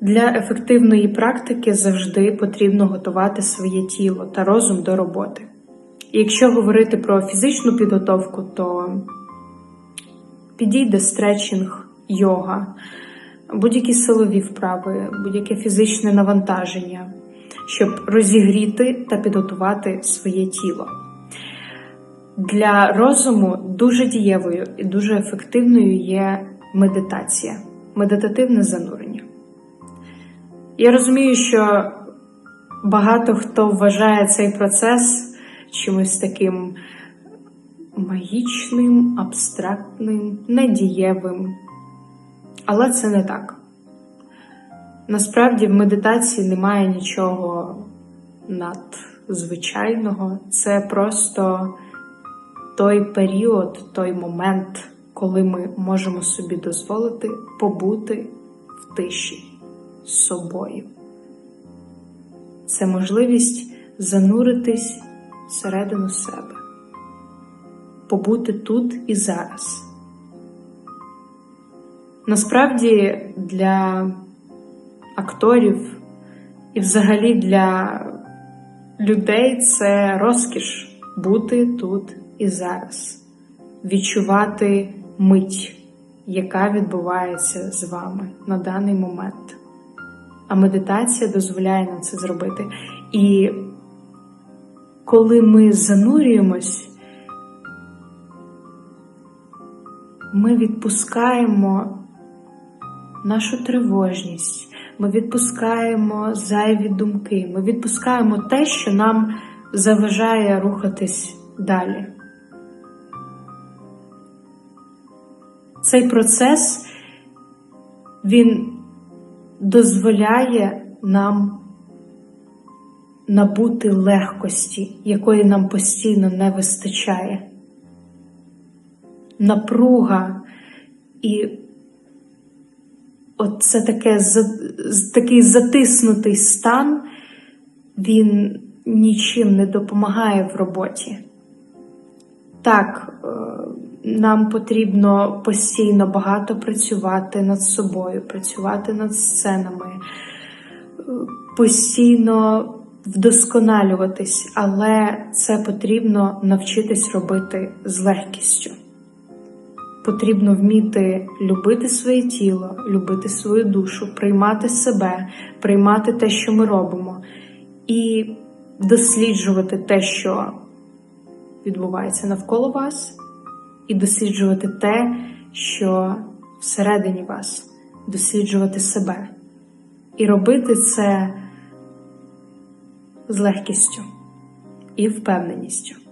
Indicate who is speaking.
Speaker 1: Для ефективної практики завжди потрібно готувати своє тіло та розум до роботи. І якщо говорити про фізичну підготовку, то підійде стретчинг, йога, будь-які силові вправи, будь-яке фізичне навантаження, щоб розігріти та підготувати своє тіло. Для розуму дуже дієвою і дуже ефективною є медитація, медитативне занурення. Я розумію, що багато хто вважає цей процес чимось таким магічним, абстрактним, недієвим. Але це не так. Насправді в медитації немає нічого надзвичайного. Це просто той період, той момент, коли ми можемо собі дозволити побути в тиші собою. Це можливість зануритись всередину себе, побути тут і зараз. Насправді для акторів і взагалі для людей це розкіш бути тут і зараз, відчувати мить, яка відбувається з вами на даний момент. А медитація дозволяє нам це зробити. І коли ми занурюємось, ми відпускаємо нашу тривожність, ми відпускаємо зайві думки, ми відпускаємо те, що нам заважає рухатись далі. Цей процес він дозволяє нам набути легкості, якої нам постійно не вистачає. Напруга і оце таке, такий затиснутий стан, він нічим не допомагає в роботі. Так, е, нам потрібно постійно багато працювати над собою, працювати над сценами, постійно вдосконалюватись, але це потрібно навчитись робити з легкістю. Потрібно вміти любити своє тіло, любити свою душу, приймати себе, приймати те, що ми робимо, і досліджувати те, що відбувається навколо вас, і досліджувати те, що всередині вас, досліджувати себе. І робити це з легкістю і впевненістю.